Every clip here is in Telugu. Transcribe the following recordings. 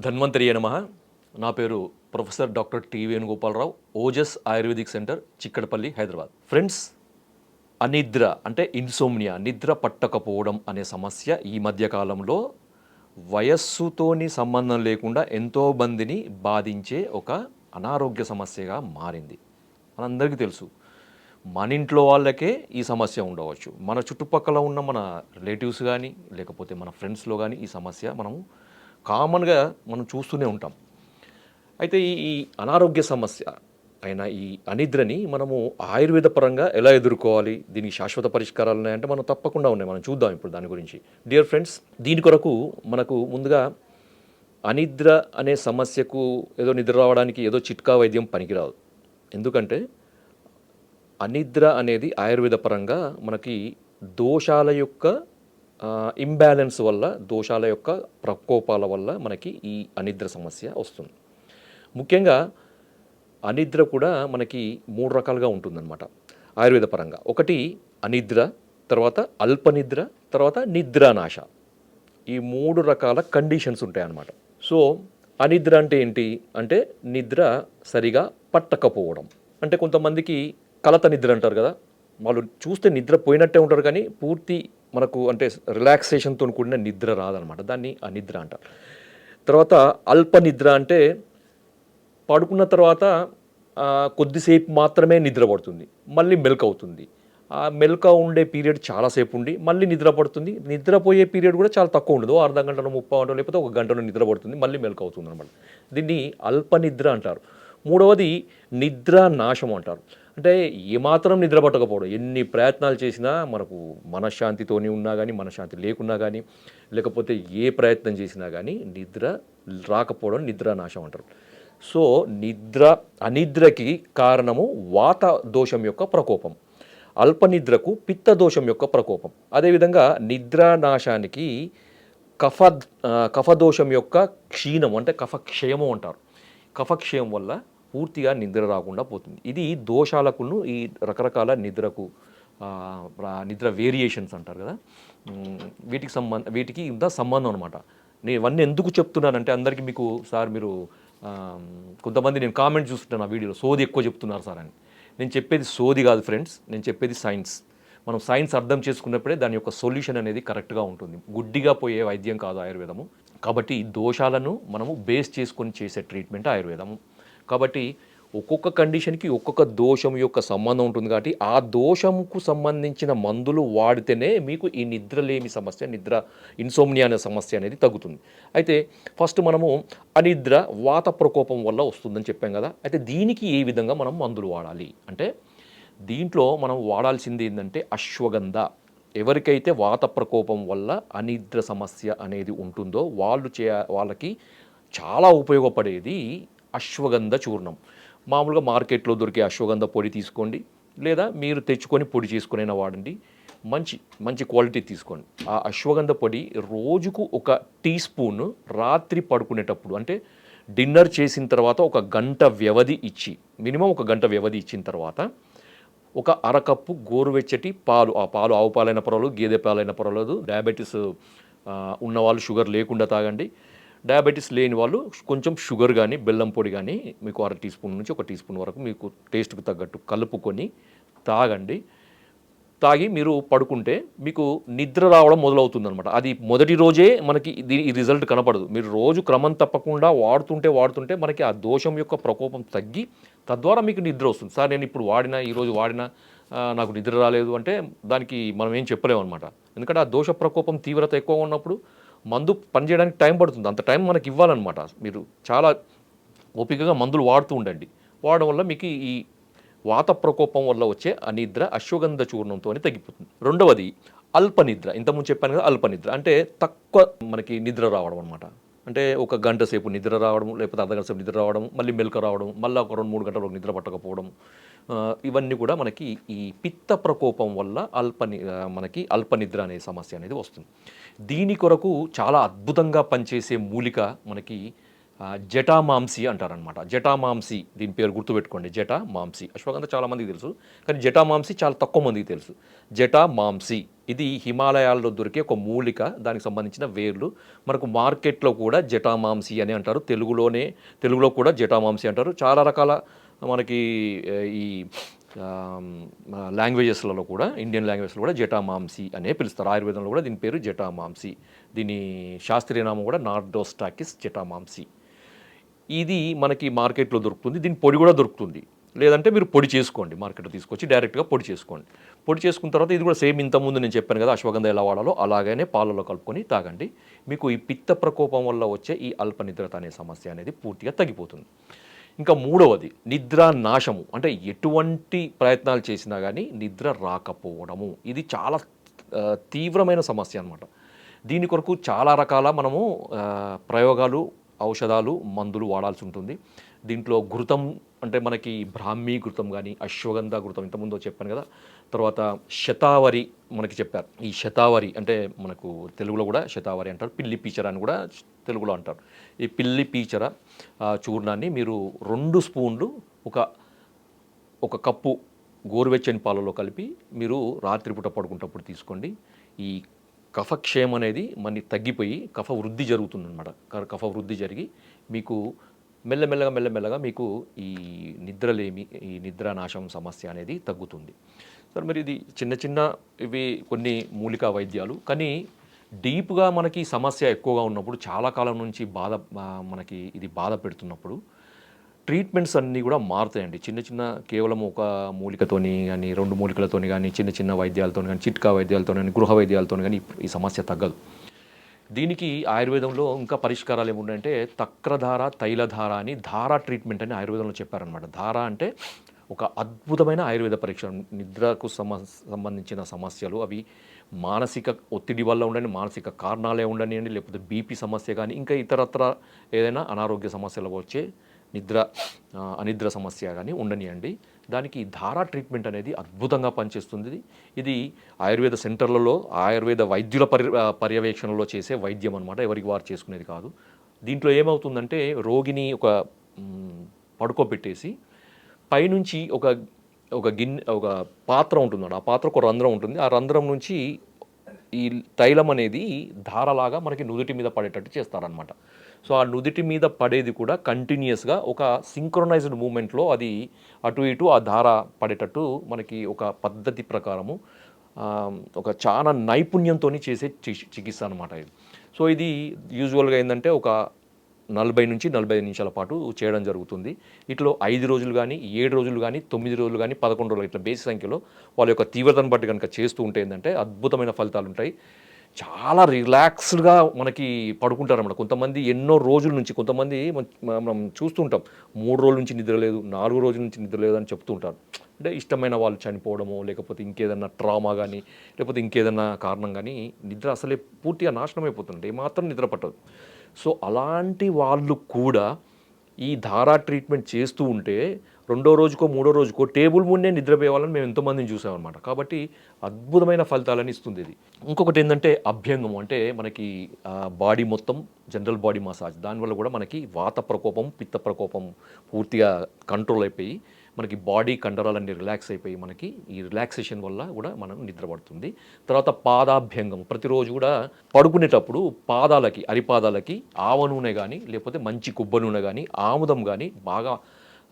ధన్వంతరి నమ. నా పేరు professor doctor T Venugopalarao Ojas Ayurvedic centre Chikkadpally Hyderabad. Friends అనిద్ర అంటే ఇన్సోమ్నియా నిద్ర పట్టకపోవడం అనే సమస్య ఈ మధ్యకాలంలో వయస్సుతోని సంబంధం లేకుండా ఎంతో మందిని బాధించే ఒక అనారోగ్య సమస్యగా మారింది. మనందరికీ తెలుసు మన ఇంట్లో వాళ్ళకే ఈ సమస్య ఉండవచ్చు. మన చుట్టుపక్కల ఉన్న మన రిలేటివ్స్ కానీ లేకపోతే మన ఫ్రెండ్స్లో కానీ ఈ సమస్య మనము కామన్గా మనం చూస్తూనే ఉంటాం. అయితే ఈ అనారోగ్య సమస్య అయిన ఈ అనిద్రని మనము ఆయుర్వేద పరంగా ఎలా ఎదుర్కోవాలి? దీనికి శాశ్వత పరిష్కారాలు ఉన్నాయంటే మనం తప్పకుండా ఉన్నాయి. మనం చూద్దాం ఇప్పుడు దాని గురించి. డియర్ ఫ్రెండ్స్ దీని కొరకు మనకు ముందుగా అనిద్ర అనే సమస్యకు ఏదో నిద్ర రావడానికి ఏదో చిట్కా వైద్యం పనికిరాదు. ఎందుకంటే అనిద్ర అనేది ఆయుర్వేద పరంగా మనకి దోషాల యొక్క ఇంబ్యాలెన్స్ వల్ల దోషాల యొక్క ప్రకోపాల వల్ల మనకి ఈ అనిద్ర సమస్య వస్తుంది. ముఖ్యంగా అనిద్ర కూడా మనకి మూడు రకాలుగా ఉంటుందన్నమాట. ఆయుర్వేద పరంగా. ఒకటి అనిద్ర తర్వాత అల్పనిద్ర తర్వాత నిద్రానాశ. ఈ మూడు రకాల కండిషన్స్ ఉంటాయన్నమాట. సో అనిద్ర అంటే ఏంటి? అంటే నిద్ర సరిగా పట్టకపోవడం. అంటే కొంతమందికి కలత నిద్ర అంటారు కదా. వాళ్ళు చూస్తే నిద్ర పోయినట్టే ఉంటారు కానీ పూర్తి మనకు అంటే రిలాక్సేషన్తో కూడిన నిద్ర రాదనమాట. దాన్ని అనిద్ర అంటారు. తర్వాత అల్ప నిద్ర అంటే పడుకున్న తర్వాత కొద్దిసేపు మాత్రమే నిద్ర పడుతుంది. మళ్ళీ మెల్క్ అవుతుంది. ఆ మెల్క ఉండే పీరియడ్ చాలాసేపు ఉండి మళ్ళీ నిద్ర పడుతుంది. నిద్రపోయే పీరియడ్ కూడా చాలా తక్కువ ఉండదు. అర్ధ గంటలో ముప్పై గంటలో లేకపోతే ఒక గంటలో నిద్ర పడుతుంది. మళ్ళీ మెల్క్ అవుతుంది అనమాట దీన్ని అల్ప నిద్ర అంటారు. మూడవది నిద్ర నాశం అంటారు. అంటే ఏమాత్రం నిద్ర పట్టకపోవడం. ఎన్ని ప్రయత్నాలు చేసినా మనకు మనశ్శాంతితోనే ఉన్నా కానీ మనశ్శాంతి లేకున్నా కానీ లేకపోతే ఏ ప్రయత్నం చేసినా కానీ నిద్ర రాకపోవడం నిద్ర నాశం అంటారు. సో నిద్ర అనిద్రకి కారణము వాత దోషం యొక్క ప్రకోపం. అల్పనిద్రకు పిత్త దోషం యొక్క ప్రకోపం. అదేవిధంగా నిద్రానాశానికి కఫ కఫదోషం యొక్క క్షీణం అంటే కఫక్షయము అంటారు. కఫక్షయం వల్ల పూర్తిగా నిద్ర రాకుండా పోతుంది. ఇది దోషాలకును ఈ రకరకాల నిద్రకు నిద్ర వేరియేషన్స్ అంటారు కదా. వీటికి సంబంధ వీటికి ఇంత సంబంధం అనమాట నేను ఇవన్నీ ఎందుకు చెప్తున్నానంటే అందరికీ మీకు సార్ మీరు కొంతమంది నేను కామెంట్ చూస్తుంటాను ఆ వీడియోలో. సోది ఎక్కువ చెప్తున్నారు సార్ అని. నేను చెప్పేది సోది కాదు ఫ్రెండ్స్ నేను చెప్పేది సైన్స్ మనం సైన్స్ అర్థం చేసుకున్నప్పుడే దాని యొక్క సొల్యూషన్ అనేది కరెక్ట్గా ఉంటుంది. గుడ్డిగా పోయే వైద్యం కాదు ఆయుర్వేదము. కాబట్టి ఈ దోషాలను మనము బేస్ చేసుకొని చేసే ట్రీట్మెంట్ ఆయుర్వేదము. కాబట్టి ఒక్కొక్క కండిషన్కి ఒక్కొక్క దోషం యొక్క సంబంధం ఉంటుంది కాబట్టి ఆ దోషంకు సంబంధించిన మందులు వాడితేనే మీకు ఈ నిద్రలేమి సమస్య నిద్ర ఇన్సోమ్నియా అనే సమస్య అనేది తగ్గుతుంది. అయితే ఫస్ట్ మనము అనిద్ర వాత ప్రకోపం వల్ల వస్తుందని చెప్పాం కదా. అయితే దీనికి ఏ విధంగా మనం మందులు వాడాలి? అంటే దీంట్లో మనం వాడాల్సింది ఏంటంటే అశ్వగంధ. ఎవరికైతే వాత ప్రకోపం వల్ల అనిద్ర సమస్య అనేది ఉంటుందో వాళ్ళు చే వాళ్ళకి చాలా ఉపయోగపడేది అశ్వగంధ చూర్ణం. మామూలుగా మార్కెట్లో దొరికే అశ్వగంధ పొడి తీసుకోండి. లేదా మీరు తెచ్చుకొని పొడి చేసుకునైనా వాడండి. మంచి మంచి క్వాలిటీ తీసుకోండి. ఆ అశ్వగంధ పొడి రోజుకు ఒక టీ స్పూన్ రాత్రి పడుకునేటప్పుడు అంటే డిన్నర్ చేసిన తర్వాత ఒక గంట వ్యవధి ఇచ్చి మినిమం ఒక గంట వ్యవధి ఇచ్చిన తర్వాత ఒక అరకప్పు గోరువెచ్చటి పాలు ఆ పాలు ఆవు పాలైన పర్వాలేదు గేదె పాలైన పర్వాలేదు డయాబెటీస్ ఉన్నవాళ్ళు షుగర్ లేకుండా తాగండి. డయాబెటీస్ లేని వాళ్ళు కొంచెం షుగర్ కానీ బెల్లం పొడి కానీ మీకు అర టీ స్పూన్ నుంచి ఒక టీ స్పూన్ వరకు మీకు టేస్ట్కి తగ్గట్టు కలుపుకొని తాగండి. తాగి మీరు పడుకుంటే మీకు నిద్ర రావడం మొదలవుతుందనమాట అది మొదటి రోజే మనకి ఇది ఈ రిజల్ట్ కనపడదు. మీరు రోజు క్రమం తప్పకుండా వాడుతుంటే వాడుతుంటే మనకి ఆ దోషం యొక్క ప్రకోపం తగ్గి తద్వారా మీకు నిద్ర వస్తుంది. సార్ నేను ఇప్పుడు వాడిన ఈరోజు వాడిన నాకు నిద్ర రాలేదు అంటే దానికి మనం ఏం చెప్పలేము అనమాట ఎందుకంటే ఆ దోష ప్రకోపం తీవ్రత ఎక్కువ ఉన్నప్పుడు మందు పనిచేయడానికి టైం పడుతుంది. అంత టైం మనకి ఇవ్వాలన్నమాట. మీరు చాలా ఓపికగా మందులు వాడుతూ ఉండండి. వాడడం వల్ల మీకు ఈ వాత ప్రకోపం వల్ల వచ్చే అనిద్ర అశ్వగంధ చూర్ణంతో తగ్గిపోతుంది. రెండవది అల్పనిద్ర. ఇంతకుముందు చెప్పాను కదా అల్పనిద్ర. అంటే తక్కువ మనకి నిద్ర రావడం అనమాట అంటే ఒక గంట సేపు నిద్ర రావడం లేకపోతే అర్ధ గంట సేపు నిద్ర రావడం మళ్ళీ మెలక రావడం మళ్ళీ ఒక రెండు మూడు గంటలకు నిద్ర పట్టకపోవడం ఇవన్నీ కూడా మనకి ఈ పిత్త ప్రకోపం వల్ల అల్పని మనకి అల్పనిద్ర అనే సమస్య అనేది వస్తుంది. దీని కొరకు చాలా అద్భుతంగా పనిచేసే మూలిక మనకి జటామాంసి అంటారనమాట జటామాంసి దీని పేరు గుర్తుపెట్టుకోండి. జటామాంసి అశ్వగంధ చాలామందికి తెలుసు కానీ జటామాంసి చాలా తక్కువ మందికి తెలుసు. జటామాంసి ఇది హిమాలయాల్లో దొరికే ఒక మూలిక దానికి సంబంధించిన వేర్లు. మనకు మార్కెట్లో కూడా జటామాంసి అని అంటారు. తెలుగులోనే తెలుగులో కూడా జటామాంసి అంటారు. చాలా రకాల మనకి ఈ లాంగ్వేజెస్లలో కూడా ఇండియన్ లాంగ్వేజ్లో కూడా జటామాంసి అనే పిలుస్తారు. ఆయుర్వేదంలో కూడా దీని పేరు జటామాంసి దీని శాస్త్రీయ నామం కూడా నార్డోస్టాకిస్ జటామాంసి ఇది మనకి మార్కెట్లో దొరుకుతుంది దీని పొడి కూడా దొరుకుతుంది. లేదంటే మీరు పొడి చేసుకోండి మార్కెట్లో తీసుకొచ్చి డైరెక్ట్గా పొడి చేసుకోండి. పొడి చేసుకున్న తర్వాత ఇది కూడా సేమ్ ఇంతకుముందు నేను చెప్పాను కదా అశ్వగంధ ఎలా వాడాలో అలాగనే పాలలో కలుపుకొని తాగండి. మీకు ఈ పిత్త ప్రకోపం వల్ల వచ్చే ఈ అల్ప నిద్రత అనే సమస్య అనేది పూర్తిగా తగ్గిపోతుంది. ఇంకా మూడవది నిద్ర నాశము. అంటే ఎటువంటి ప్రయత్నాలు చేసినా కానీ నిద్ర రాకపోవడము. ఇది చాలా తీవ్రమైన సమస్య అనమాట దీని కొరకు చాలా రకాల మనము ప్రయోగాలు ఔషధాలు మందులు వాడాల్సి ఉంటుంది. దీంట్లో ఘృతం అంటే మనకి బ్రాహ్మీ ఘృతం కానీ అశ్వగంధ ఘృతం ఇంతకుముందు చెప్పాను కదా. తర్వాత శతావరి మనకి చెప్పారు. ఈ శతావరి అంటే మనకు తెలుగులో కూడా శతావరి అంటారు. పిల్లి పీచర అని కూడా తెలుగులో అంటారు. ఈ పిల్లి పీచర చూర్ణాన్ని మీరు రెండు స్పూన్లు ఒక ఒక కప్పు గోరువెచ్చని పాలలో కలిపి మీరు రాత్రిపూట పడుకుంటప్పుడు తీసుకోండి. ఈ కఫక్షయం అనేది మన తగ్గిపోయి కఫ వృద్ధి జరుగుతుందన్నమాట. కఫ వృద్ధి జరిగి మీకు మెల్లమెల్లగా మెల్లమెల్లగా మీకు ఈ నిద్రలేమి ఈ నిద్రానాశం సమస్య అనేది తగ్గుతుంది. సార్ మరి ఇది చిన్న చిన్న ఇవి కొన్ని మూలికా వైద్యాలు. కానీ డీప్గా మనకి సమస్య ఎక్కువగా ఉన్నప్పుడు చాలా కాలం నుంచి బాధ మనకి ఇది బాధ పెడుతున్నప్పుడు ట్రీట్మెంట్స్ అన్నీ కూడా మారుతాయండి. చిన్న చిన్న కేవలం ఒక మూలికతోని కానీ రెండు మూలికలతోని కానీ చిన్న చిన్న వైద్యాలతో కానీ చిట్కా వైద్యాలతో కానీ గృహ వైద్యాలతో కానీ ఈ సమస్య తగ్గదు. దీనికి ఆయుర్వేదంలో ఇంకా పరిష్కారాలు ఏముండంటే తక్రధార తైలధార అని ధార ట్రీట్మెంట్ అని ఆయుర్వేదంలో చెప్పారనమాట ధార అంటే ఒక అద్భుతమైన ఆయుర్వేద పరీక్ష. నిద్రకు సమ సంబంధించిన సమస్యలు. అవి మానసిక ఒత్తిడి వల్ల ఉండని మానసిక కారణాలే ఉండనివ్వండి లేకపోతే బీపీ సమస్య కానీ ఇంకా ఇతరత్ర ఏదైనా అనారోగ్య సమస్యలు వచ్చే నిద్ర అనిద్ర సమస్య కానీ ఉండనియండి. దానికి ధారా ట్రీట్మెంట్ అనేది అద్భుతంగా పనిచేస్తుంది. ఇది ఆయుర్వేద సెంటర్లలో ఆయుర్వేద వైద్యుల పర్య పర్యవేక్షణలో చేసే వైద్యం అనమాట ఎవరికి వారు చేసుకునేది కాదు. దీంట్లో ఏమవుతుందంటే రోగిని ఒక పడుకోబెట్టేసి పైనుంచి ఒక ఒక గిన్నె ఒక పాత్ర ఉంటుంది ఆ పాత్ర ఒక రంధ్రం ఉంటుంది. ఆ రంధ్రం నుంచి ఈ తైలం అనేది ధారలాగా మనకి నుదుటి మీద పడేటట్టు చేస్తారనమాట సో ఆ నుదుటి మీద పడేది కూడా కంటిన్యూస్గా ఒక సింక్రొనైజ్డ్ మూమెంట్లో అది అటు ఇటు ఆ ధార పడేటట్టు మనకి ఒక పద్ధతి ప్రకారము ఒక చాలా నైపుణ్యంతో చేసే చి- చికిత్స అనమాట ఇది. సో ఇది యూజువల్గా ఏంటంటే ఒక నలభై నుంచి నలభై ఐదు నిమిషాల పాటు చేయడం జరుగుతుంది. ఇట్లో ఐదు రోజులు కానీ ఏడు రోజులు కానీ తొమ్మిది రోజులు కానీ పదకొండు రోజులు ఇట్లా బేసి సంఖ్యలో వాళ్ళ యొక్క తీవ్రతను బట్టి కనుక చేస్తూ ఉంటే ఏంటంటే అద్భుతమైన ఫలితాలు ఉంటాయి. చాలా రిలాక్స్డ్గా మనకి పడుకుంటారన్నమాట. కొంతమంది ఎన్నో రోజుల నుంచి కొంతమంది మనం చూస్తుంటాం. మూడు రోజుల నుంచి నిద్ర లేదు నాలుగు రోజుల నుంచి నిద్ర లేదు అని చెప్తూ ఉంటారు అంటే ఇష్టమైన వాళ్ళు చనిపోవడమో లేకపోతే ఇంకేదన్నా ట్రామా కానీ లేకపోతే ఇంకేదన్నా కారణం కానీ నిద్ర అసలే పూర్తిగా నాశనం అయిపోతుంది. ఏమాత్రం నిద్ర పట్టదు. సో అలాంటి వాళ్ళు కూడా ఈ ధారా ట్రీట్మెంట్ చేస్తూ ఉంటే రెండో రోజుకో మూడో రోజుకో టేబుల్ ముందే నిద్రపోయే వాళ్ళని మేము ఎంతోమందిని చూసామన్నమాట. కాబట్టి అద్భుతమైన ఫలితాలని ఇస్తుంది ఇది. ఇంకొకటి ఏంటంటే అభ్యంగం. అంటే మనకి బాడీ మొత్తం జనరల్ బాడీ మసాజ్. దానివల్ల కూడా మనకి వాత ప్రకోపం పిత్త ప్రకోపం పూర్తిగా కంట్రోల్ అయిపోయి మనకి బాడీ కండరాలన్నీ రిలాక్స్ అయిపోయి మనకి ఈ రిలాక్సేషన్ వల్ల కూడా మనం నిద్రపడుతుంది తర్వాత పాదాభ్యంగం. ప్రతిరోజు కూడా పడుకునేటప్పుడు పాదాలకి అరిపాదాలకి ఆవ నూనె కానీ లేకపోతే మంచి కుబ్బ నూనె కానీ ఆముదం కానీ బాగా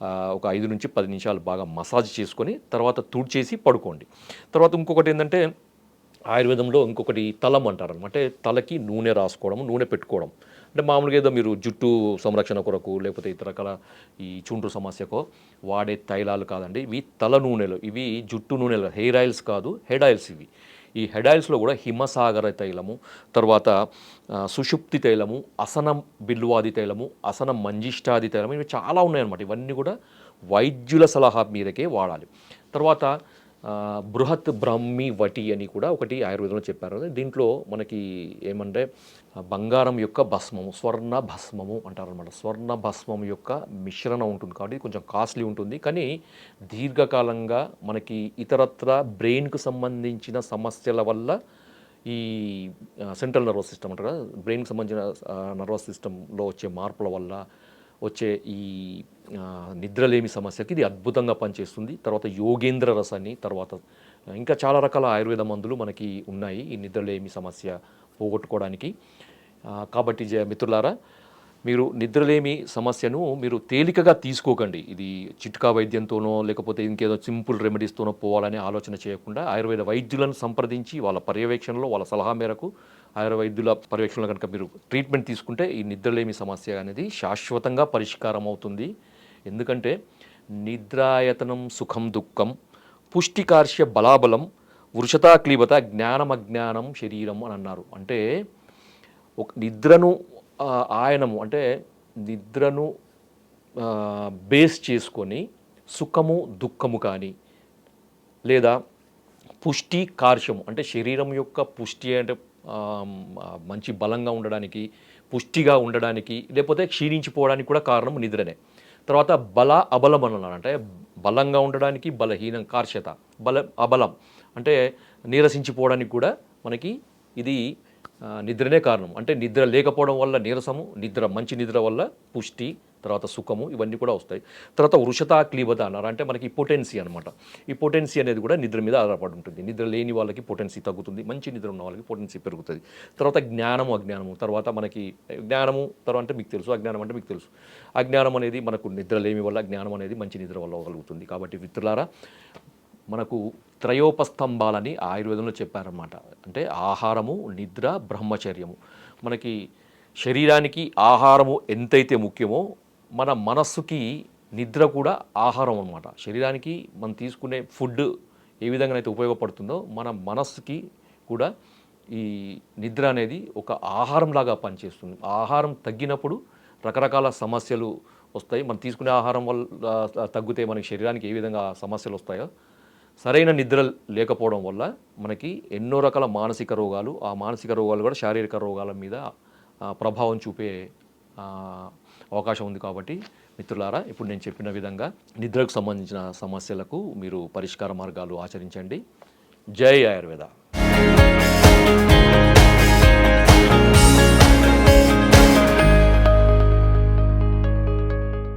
ఒక ఐదు నుంచి పది నిమిషాలు బాగా మసాజ్ చేసుకొని తర్వాత తుడిచేసి పడుకోండి. తర్వాత ఇంకొకటి ఏంటంటే ఆయుర్వేదంలో ఇంకొకటి తలం అంటారు అంటే తలకి నూనె రాసుకోవడం నూనె పెట్టుకోవడం. అంటే మామూలుగా ఏదో మీరు జుట్టు సంరక్షణ కొరకు లేకపోతే ఇతర రకాల ఈ చుండ్రు సమస్యకో వాడే తైలాలు కాదండి. ఇవి తల నూనెలు. ఇవి జుట్టు నూనెలు. హెయిర్ ఆయిల్స్ కాదు హెడ్ ఆయిల్స్ ఇవి. ఈ హెడాయిల్స్లో కూడా హిమసాగర తైలము తర్వాత సుషుప్తి తైలము అసనం బిల్వాది తైలము అసనం మంజిష్టాది తైలము ఇవి చాలా ఉన్నాయన్నమాట. ఇవన్నీ కూడా వైద్యుల సలహా మీదకే వాడాలి. తర్వాత బృహత్ బ్రహ్మి వటి అని కూడా ఒకటి ఆయుర్వేదంలో చెప్పారు. దీంట్లో మనకి ఏమంటే బంగారం యొక్క భస్మము స్వర్ణ భస్మము అంటారనమాట స్వర్ణ భస్మం యొక్క మిశ్రణం ఉంటుంది కాబట్టి కొంచెం కాస్ట్లీ ఉంటుంది. కానీ దీర్ఘకాలంగా మనకి ఇతరత్ర బ్రెయిన్కు సంబంధించిన సమస్యల వల్ల ఈ సెంట్రల్ నర్వస్ సిస్టమ్ అంటారు కదా బ్రెయిన్కి సంబంధించిన నర్వస్ సిస్టంలో వచ్చే మార్పుల వల్ల వచ్చే ఈ నిద్రలేమి సమస్యకి ఇది అద్భుతంగా పనిచేస్తుంది. తర్వాత యోగేంద్ర రసాన్ని తర్వాత ఇంకా చాలా రకాల ఆయుర్వేద మందులు మనకి ఉన్నాయి ఈ నిద్రలేమి సమస్య పోగొట్టుకోవడానికి. కాబట్టి జ- మిత్రులారా మీరు నిద్రలేమి సమస్యను మీరు తేలికగా తీసుకోకండి. ఇది చిట్కా వైద్యంతోనో లేకపోతే ఇంకేదో సింపుల్ రెమెడీస్తోనో పోవాలనే ఆలోచన చేయకుండా ఆయుర్వేద వైద్యులను సంప్రదించి వాళ్ళ పర్యవేక్షణలో వాళ్ళ సలహా మేరకు ఆయుర్వేద వైద్యుల పర్యవేక్షణలో కనుక మీరు ట్రీట్మెంట్ తీసుకుంటే ఈ నిద్రలేమి సమస్య అనేది శాశ్వతంగా పరిష్కారం అవుతుంది ఎందుకంటే నిద్రాయతనం సుఖం దుఃఖం పుష్టికార్ష్య బలాబలం వృషతా క్లీబత జ్ఞానం అజ్ఞానం శరీరం అని అన్నారు. అంటే ఒక నిద్రను ఆయనము అంటే నిద్రను బేస్ చేసుకొని సుఖము దుఃఖము కానీ లేదా పుష్టి కార్షము అంటే శరీరం యొక్క పుష్టి అంటే మంచి బలంగా ఉండడానికి పుష్టిగా ఉండడానికి లేకపోతే క్షీణించిపోవడానికి కూడా కారణం నిద్రనే. తర్వాత బల అబలం అన్నారు అంటే బలంగా ఉండడానికి బలహీనం కార్షత బల అబలం. అంటే నీరసించిపోవడానికి కూడా మనకి ఇది నిద్రనే కారణం. అంటే నిద్ర లేకపోవడం వల్ల నీరసము నిద్ర మంచి నిద్ర వల్ల పుష్టి తర్వాత సుఖము ఇవన్నీ కూడా వస్తాయి. తర్వాత వృషతా క్లీబత అన్నారు. అంటే మనకి పొటెన్సీ అనమాట ఈ పొటెన్సీ అనేది కూడా నిద్ర మీద ఆధారపడి ఉంటుంది. నిద్ర లేని వాళ్ళకి పొటెన్సీ తగ్గుతుంది. మంచి నిద్ర ఉన్న వాళ్ళకి పొటెన్సీ పెరుగుతుంది. తర్వాత జ్ఞానము అజ్ఞానము. తర్వాత మనకి జ్ఞానము తర్వాత అంటే మీకు తెలుసు. అజ్ఞానం అంటే మీకు తెలుసు. అజ్ఞానం అనేది మనకు నిద్ర లేమి వల్ల జ్ఞానం అనేది మంచి నిద్ర వల్ల కలుగుతుంది. కాబట్టి మిత్రులారా మనకు త్రయోపస్తంభాలని ఆయుర్వేదంలో చెప్పారన్నమాట. అంటే ఆహారము నిద్ర బ్రహ్మచర్యము. మనకి శరీరానికి ఆహారము ఎంతైతే ముఖ్యమో మన మనస్సుకి నిద్ర కూడా ఆహారం అన్నమాట. శరీరానికి మనం తీసుకునే ఫుడ్ ఏ విధంగా అయితే ఉపయోగపడుతుందో మన మనస్సుకి కూడా ఈ నిద్ర అనేది ఒక ఆహారంలాగా పనిచేస్తుంది. ఆహారం తగ్గినప్పుడు రకరకాల సమస్యలు వస్తాయి. మనం తీసుకునే ఆహారం వల్ల తగ్గితే మనకి శరీరానికి ఏ విధంగా సమస్యలు వస్తాయో సరైన నిద్ర లేకపోవడం వల్ల మనకి ఎన్నో రకాల మానసిక రోగాలు ఆ మానసిక రోగాలు కూడా శారీరక రోగాల మీద ప్రభావం చూపే అవకాశం ఉంది కాబట్టి మిత్రులారా ఇప్పుడు నేను చెప్పిన విధంగా నిద్రకు సంబంధించిన సమస్యలకు మీరు పరిష్కార మార్గాలు ఆచరించండి. జై ఆయుర్వేద.